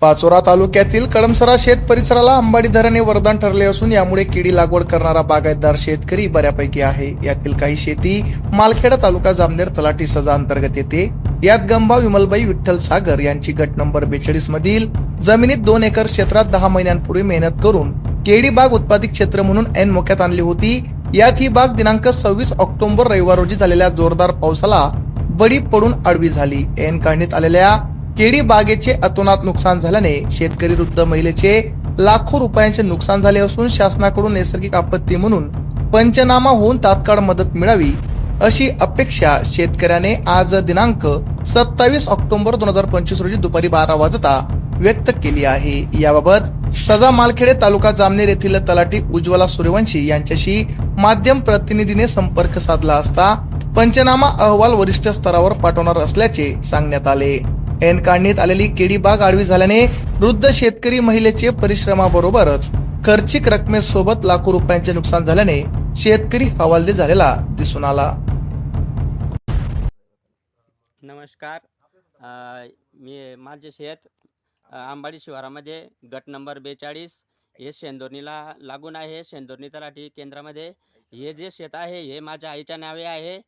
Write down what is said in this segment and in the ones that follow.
पाचोरा तालुक्यातील कडमसरा शेत परिसराला अंबाडी धरणे वरदान ठरले असून यामुळे केळी लागवड करणारा बागायतदार शेतकरी बऱ्यापैकी आहे. यातील काही शेती मालखेडा तालुका जामनेर तलाठी सजा अंतर्गत येते. यात गंबा विमलबाई विठ्ठल सागर यांची गट नंबर बेचाळीस मधील जमिनीत दोन एकर क्षेत्रात दहा महिन्यांपूर्वी मेहनत करून केळी बाग उत्पादित क्षेत्र म्हणून ऐन मोक्यात आणली होती. यात ही बाग दिनांक सव्वीस ऑक्टोबर रविवार रोजी झालेल्या जोरदार पावसाला बडी पडून आडवी झाली. ऐन काढण्यात आलेल्या केळी बागेचे अतोनात नुकसान झाल्याने शेतकरी वृद्ध महिलेचे लाखो रुपयांचे नुकसान झाले असून शासनाकडून नैसर्गिक आपत्ती म्हणून पंचनामा होऊन तात्काळ मदत मिळावी अशी अपेक्षा शेतकऱ्याने आज दिनांक सत्तावीस ऑक्टोबर दोन हजार पंचवीस रोजी दुपारी बारा वाजता व्यक्त केली आहे. याबाबत सदा मालखेडे तालुका जामनेर येथील तलाठी उज्ज्वला सूर्यवंशी यांच्याशी माध्यम प्रतिनिधीने संपर्क साधला असता पंचनामा अहवाल वरिष्ठ स्तरावर पाठवणार असल्याचे सांगण्यात आले. ऐन आलेली केडी बाग आडवी झाल्याने वृद्ध शेतकरी महिलेचे परिश्रमाबरोबरच खर्चिक रकमेसोबत लाखो रुपयांचे नुकसान झाल्याने शेतकरी हवालदिल झालेला दिसून आला. नमस्कार. मी माझे शेत आंबाडी शिवारामध्ये गट नंबर बेचाळीस. हे शेंदोर्नीला लागून आहे. शेंदोर्नी तलाठी केंद्रामध्ये. हे जे शेत आहे हे माझ्या आईच्या नावे आहे.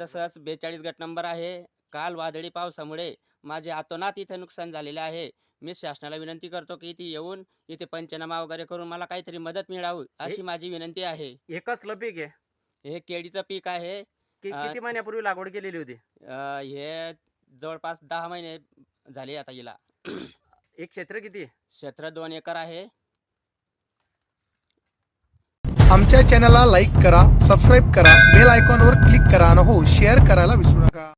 तसंच बेचाळीस गट नंबर आहे. काल वादळी पावसामुळे माझे अतोनात इथे नुकसान झालेले आहे. मी शासनाला विनंती करतो की इथे येऊन इथे पंचनामा वगैरे करून मला काहीतरी मदत मिळावी अशी माझी विनंती आहे. एकच पीक आहे? हे केळीचं पीक आहे. कि अं, किती महिन्यापूर्वी लागवड केलेली होती? अ, हे जवळपास दहा महिने झाले आता हिला. एक क्षेत्र किती? आहे? क्षेत्र दोन एकर आहे. आमच्या चॅनलला लाईक करा सबस्क्राईब करा बेल आयकॉनवर क्लिक करा आणि हो शेअर करायला विसरू नका.